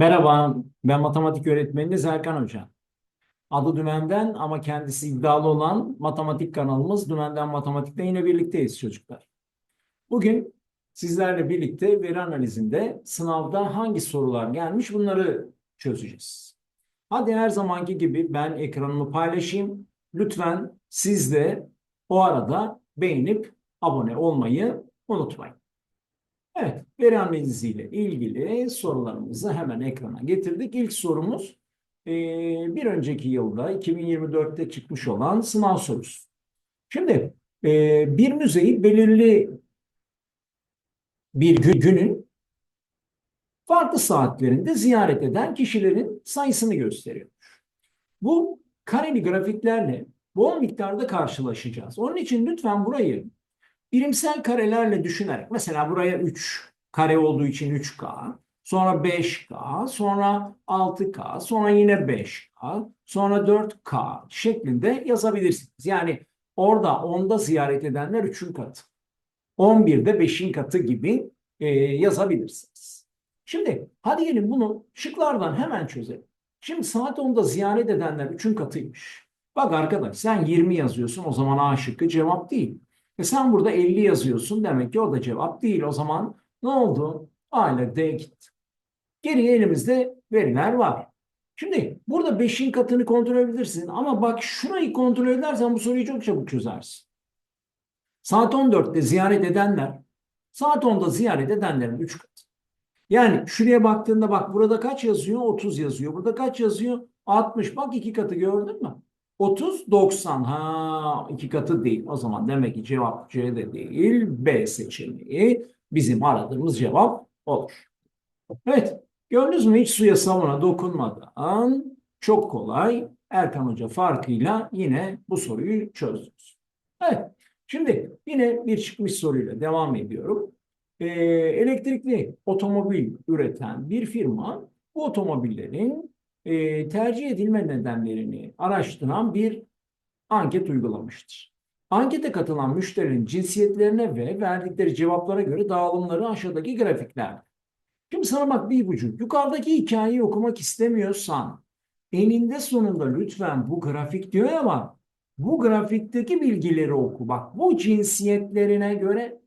Merhaba, ben matematik öğretmeniniz Erkan Hoca. Adı Dümen'den ama kendisi iddialı olan matematik kanalımız Dümen'den Matematik'te yine birlikteyiz çocuklar. Bugün sizlerle birlikte veri analizinde sınavda hangi sorular gelmiş bunları çözeceğiz. Hadi her zamanki gibi ben ekranımı paylaşayım. Lütfen siz de o arada beğenip abone olmayı unutmayın. Evet, veri analiziyle ilgili sorularımızı hemen ekrana getirdik. İlk sorumuz e, bir önceki yılda 2024'te çıkmış olan sınav sorusu. Şimdi e, bir müzeyi belirli bir gün- günün farklı saatlerinde ziyaret eden kişilerin sayısını gösteriyor. Bu kareli grafiklerle bol miktarda karşılaşacağız. Onun için lütfen burayı birimsel karelerle düşünerek mesela buraya 3 kare olduğu için 3K, sonra 5K, sonra 6K, sonra yine 5K, sonra 4K şeklinde yazabilirsiniz. Yani orada 10'da ziyaret edenler 3'ün katı. 11'de 5'in katı gibi e, yazabilirsiniz. Şimdi hadi gelin bunu şıklardan hemen çözelim. Şimdi saat 10'da ziyaret edenler 3'ün katıymış. Bak arkadaş sen 20 yazıyorsun o zaman A şıkkı cevap değil. E sen burada 50 yazıyorsun demek ki o da cevap değil. O zaman ne oldu? A ile D gitti. Geriye elimizde veriler var. Şimdi burada 5'in katını kontrol edebilirsin ama bak şurayı kontrol edersen bu soruyu çok çabuk çözersin. Saat 14'te ziyaret edenler saat 10'da ziyaret edenlerin 3 katı. Yani şuraya baktığında bak burada kaç yazıyor? 30 yazıyor. Burada kaç yazıyor? 60. Bak iki katı gördün mü? 30, 90. Ha iki katı değil. O zaman demek ki cevap C'de değil. B seçeneği bizim aradığımız cevap olur. Evet. Gördünüz mü hiç suya sabuna dokunmadan çok kolay Erkan Hoca farkıyla yine bu soruyu çözdünüz. Evet. Şimdi yine bir çıkmış soruyla devam ediyorum. Ee, elektrikli otomobil üreten bir firma bu otomobillerin e, tercih edilme nedenlerini araştıran bir anket uygulamıştır. Ankete katılan müşterinin cinsiyetlerine ve verdikleri cevaplara göre dağılımları aşağıdaki grafikler. Şimdi sana bak bir ipucu. Yukarıdaki hikayeyi okumak istemiyorsan eninde sonunda lütfen bu grafik diyor bak bu grafikteki bilgileri oku. Bak bu cinsiyetlerine göre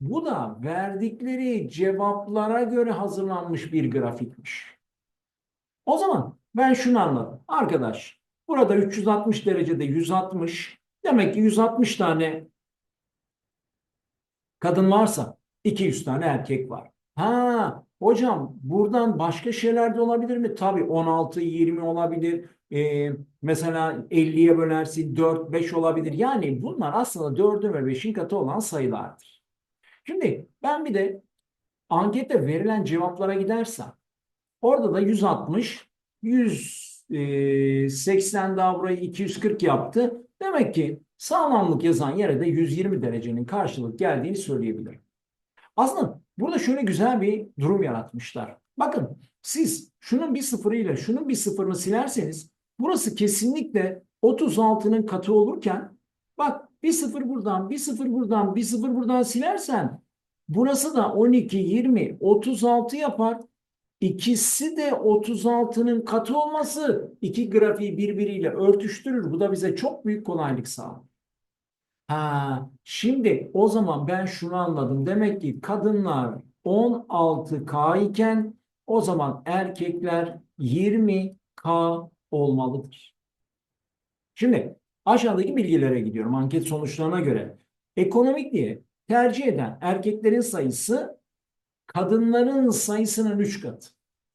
bu da verdikleri cevaplara göre hazırlanmış bir grafikmiş. O zaman ben şunu anladım. Arkadaş burada 360 derecede 160 demek ki 160 tane kadın varsa 200 tane erkek var. Ha hocam buradan başka şeyler de olabilir mi? Tabii 16, 20 olabilir. Ee, mesela 50'ye bölersin 4, 5 olabilir. Yani bunlar aslında 4'ün ve 5'in katı olan sayılardır. Şimdi ben bir de ankette verilen cevaplara gidersem orada da 160, 180 daha burayı 240 yaptı. Demek ki sağlamlık yazan yere de 120 derecenin karşılık geldiğini söyleyebilirim. Aslında burada şöyle güzel bir durum yaratmışlar. Bakın siz şunun bir sıfırıyla şunun bir sıfırını silerseniz burası kesinlikle 36'nın katı olurken bak bir sıfır buradan bir sıfır buradan bir sıfır buradan silersen burası da 12, 20, 36 yapar. İkisi de 36'nın katı olması iki grafiği birbiriyle örtüştürür. Bu da bize çok büyük kolaylık sağlar. Ha, şimdi o zaman ben şunu anladım. Demek ki kadınlar 16K iken o zaman erkekler 20K olmalıdır. Şimdi aşağıdaki bilgilere gidiyorum anket sonuçlarına göre. Ekonomik diye tercih eden erkeklerin sayısı kadınların sayısının 3 katı.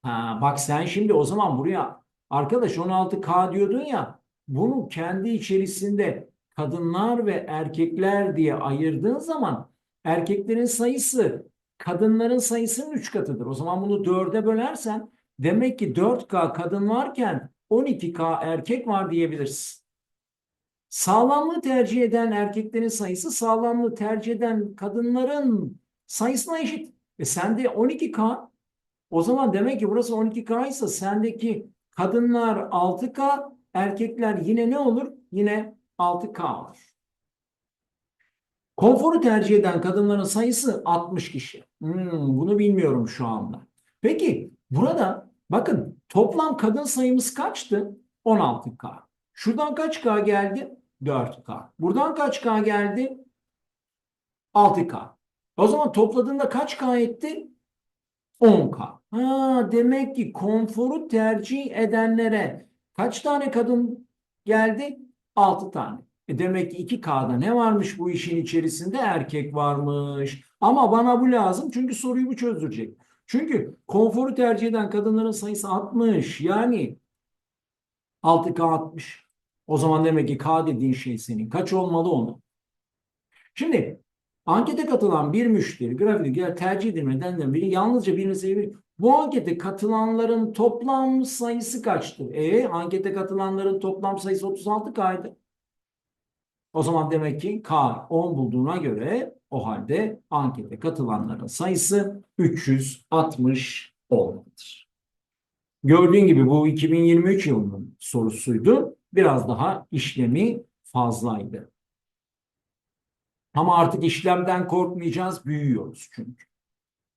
Ha, bak sen şimdi o zaman buraya arkadaş 16K diyordun ya bunu kendi içerisinde kadınlar ve erkekler diye ayırdığın zaman erkeklerin sayısı kadınların sayısının 3 katıdır. O zaman bunu 4'e bölersen demek ki 4K kadın varken 12K erkek var diyebilirsin. Sağlamlığı tercih eden erkeklerin sayısı sağlamlığı tercih eden kadınların sayısına eşit. E sende 12K o zaman demek ki burası 12K ise sendeki kadınlar 6K erkekler yine ne olur? Yine 6K olur. Konforu tercih eden kadınların sayısı 60 kişi. Hmm, bunu bilmiyorum şu anda. Peki burada Bakın toplam kadın sayımız kaçtı? 16K. Şuradan kaç K geldi? 4K. Buradan kaç K geldi? 6K. O zaman topladığında kaç K etti? 10K. Ha, demek ki konforu tercih edenlere kaç tane kadın geldi? 6 tane. E demek ki 2K'da ne varmış bu işin içerisinde? Erkek varmış. Ama bana bu lazım çünkü soruyu bu çözdürecek. Çünkü konforu tercih eden kadınların sayısı 60. Yani 6K 60. O zaman demek ki K dediğin şey senin. Kaç olmalı onu? Şimdi ankete katılan bir müşteri grafikte tercih edilmeden biri yalnızca birini sevebilir. Bu ankete katılanların toplam sayısı kaçtır? E ankete katılanların toplam sayısı 36 K'ydı. O zaman demek ki K 10 bulduğuna göre o halde ankete katılanların sayısı 360 olmalıdır. Gördüğün gibi bu 2023 yılının sorusuydu. Biraz daha işlemi fazlaydı. Ama artık işlemden korkmayacağız, büyüyoruz çünkü.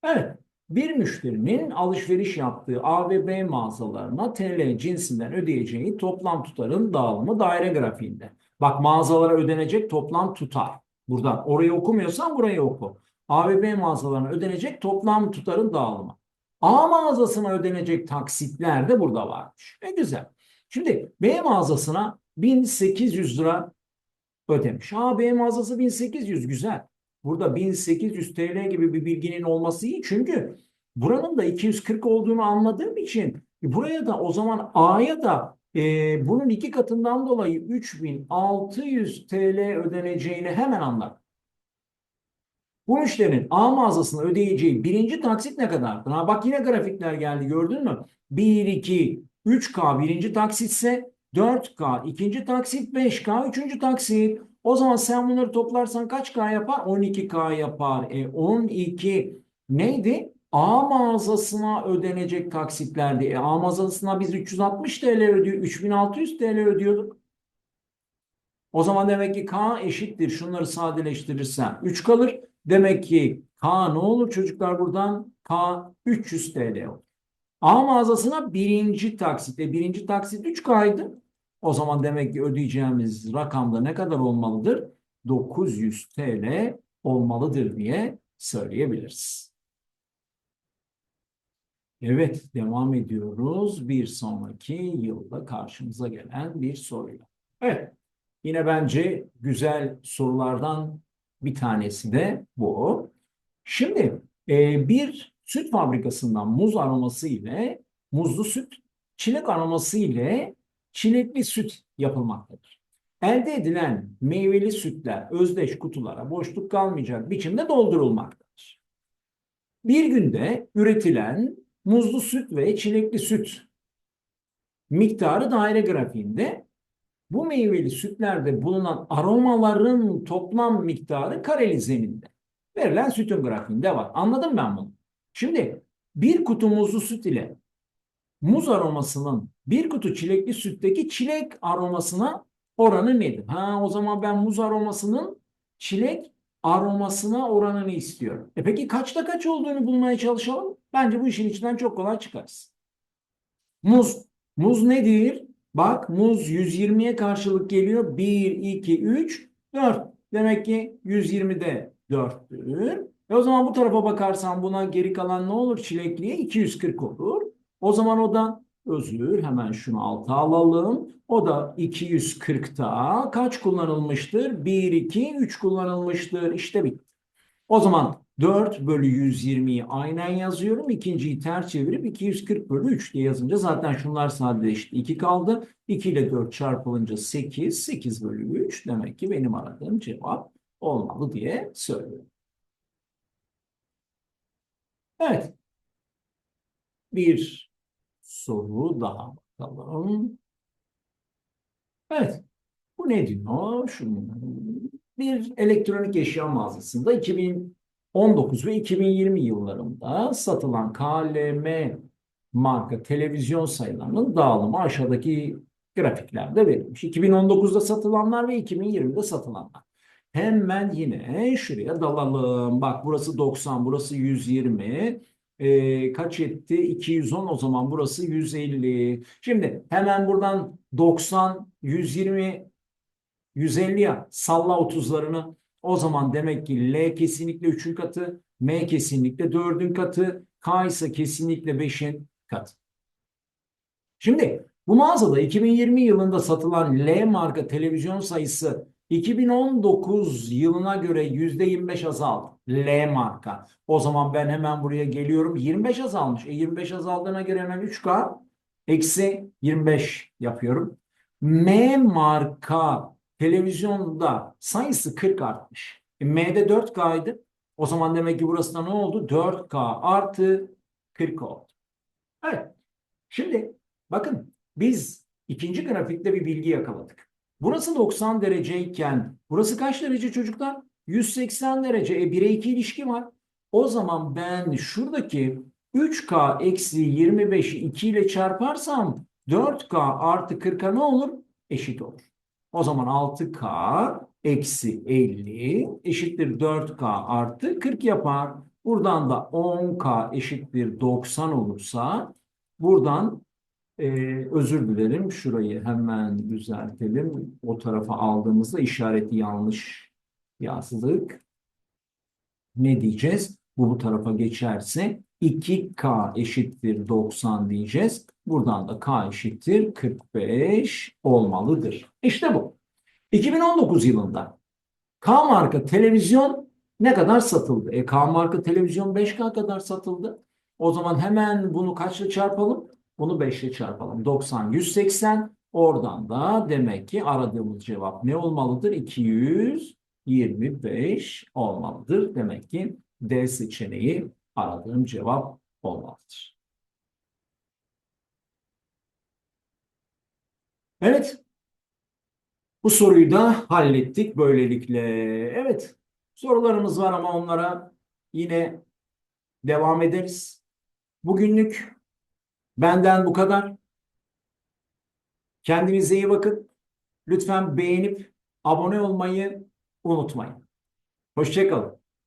Evet, bir müşterinin alışveriş yaptığı A ve B mağazalarına TL cinsinden ödeyeceği toplam tutarın dağılımı daire grafiğinde. Bak mağazalara ödenecek toplam tutar. Burada orayı okumuyorsan burayı oku. A ve B mağazalarına ödenecek toplam tutarın dağılımı. A mağazasına ödenecek taksitler de burada varmış. E güzel. Şimdi B mağazasına 1800 lira ödemiş. A B mağazası 1800 güzel. Burada 1800 TL gibi bir bilginin olması iyi. Çünkü buranın da 240 olduğunu anladığım için buraya da o zaman A'ya da e, bunun iki katından dolayı 3600 TL ödeneceğini hemen anlar. Bu müşterinin A mağazasına ödeyeceği birinci taksit ne kadardır? Ha, bak yine grafikler geldi gördün mü? 1, 2, 3K birinci taksitse 4K ikinci taksit 5K üçüncü taksit. O zaman sen bunları toplarsan kaç K yapar? 12K yapar. E 12 neydi? A mağazasına ödenecek taksitlerdi. E A mağazasına biz 360 TL ödüyor, 3600 TL ödüyorduk. O zaman demek ki K eşittir. Şunları sadeleştirirsem 3 kalır. Demek ki K ne olur çocuklar buradan? K 300 TL olur. A mağazasına birinci taksit. E birinci taksit 3K'ydı. O zaman demek ki ödeyeceğimiz rakamda ne kadar olmalıdır? 900 TL olmalıdır diye söyleyebiliriz. Evet, devam ediyoruz. Bir sonraki yılda karşımıza gelen bir soruyla. Evet, yine bence güzel sorulardan bir tanesi de bu. Şimdi e, bir süt fabrikasından muz aroması ile muzlu süt, çilek aroması ile çilekli süt yapılmaktadır. Elde edilen meyveli sütler özdeş kutulara boşluk kalmayacak biçimde doldurulmaktadır. Bir günde üretilen muzlu süt ve çilekli süt miktarı daire grafiğinde bu meyveli sütlerde bulunan aromaların toplam miktarı kareli zeminde. Verilen sütün grafiğinde var. Anladım ben bunu. Şimdi bir kutu muzlu süt ile muz aromasının bir kutu çilekli sütteki çilek aromasına oranı nedir? Ha o zaman ben muz aromasının çilek aromasına oranını istiyorum. E peki kaçta kaç olduğunu bulmaya çalışalım. Bence bu işin içinden çok kolay çıkarız. Muz. Muz nedir? Bak muz 120'ye karşılık geliyor. 1, 2, 3, 4. Demek ki 120'de 4'tür. E o zaman bu tarafa bakarsan buna geri kalan ne olur? Çilekliye 240 olur. O zaman o da özür. Hemen şunu alta alalım. O da 240'ta kaç kullanılmıştır? 1, 2, 3 kullanılmıştır. İşte bitti. O zaman 4 bölü 120'yi aynen yazıyorum. İkinciyi ters çevirip 240 bölü 3 diye yazınca zaten şunlar sadeleşti. 2 kaldı. 2 ile 4 çarpılınca 8. 8 bölü 3 demek ki benim aradığım cevap olmalı diye söylüyorum. Evet. Bir soru daha bakalım. Evet. Bu ne diyor? Şunu bir elektronik eşya mağazasında 2019 ve 2020 yıllarında satılan KLM marka televizyon sayılarının dağılımı aşağıdaki grafiklerde verilmiş. 2019'da satılanlar ve 2020'de satılanlar. Hemen yine şuraya dalalım. Bak burası 90, burası 120. e, kaç etti? 210 o zaman burası 150. Şimdi hemen buradan 90, 120, 150 ya salla 30'larını. O zaman demek ki L kesinlikle 3'ün katı, M kesinlikle 4'ün katı, K ise kesinlikle 5'in katı. Şimdi bu mağazada 2020 yılında satılan L marka televizyon sayısı 2019 yılına göre %25 azaldı. L marka. O zaman ben hemen buraya geliyorum. 25 azalmış. E 25 azaldığına göre hemen 3K eksi 25 yapıyorum. M marka televizyonda sayısı 40 artmış. E, M'de 4K'ydı. O zaman demek ki burası da ne oldu? 4K artı 40 oldu. Evet. Şimdi bakın biz ikinci grafikte bir bilgi yakaladık. Burası 90 dereceyken burası kaç derece çocuklar? 180 derece. E 1'e 2 ilişki var. O zaman ben şuradaki 3K eksi 25'i 2 ile çarparsam 4K artı 40'a ne olur? Eşit olur. O zaman 6K eksi 50 eşittir 4K artı 40 yapar. Buradan da 10K eşittir 90 olursa buradan e, özür dilerim şurayı hemen düzeltelim. O tarafa aldığımızda işareti yanlış yazdık. Ne diyeceğiz? Bu bu tarafa geçerse 2K eşittir 90 diyeceğiz. Buradan da K eşittir 45 olmalıdır. İşte bu. 2019 yılında K marka televizyon ne kadar satıldı? E, K marka televizyon 5K kadar satıldı. O zaman hemen bunu kaçla çarpalım? Bunu 5 ile çarpalım. 90, 180. Oradan da demek ki aradığımız cevap ne olmalıdır? 225 olmalıdır. Demek ki D seçeneği aradığım cevap olmalıdır. Evet. Bu soruyu da hallettik böylelikle. Evet. Sorularımız var ama onlara yine devam ederiz. Bugünlük benden bu kadar. Kendinize iyi bakın. Lütfen beğenip abone olmayı unutmayın. Hoşçakalın.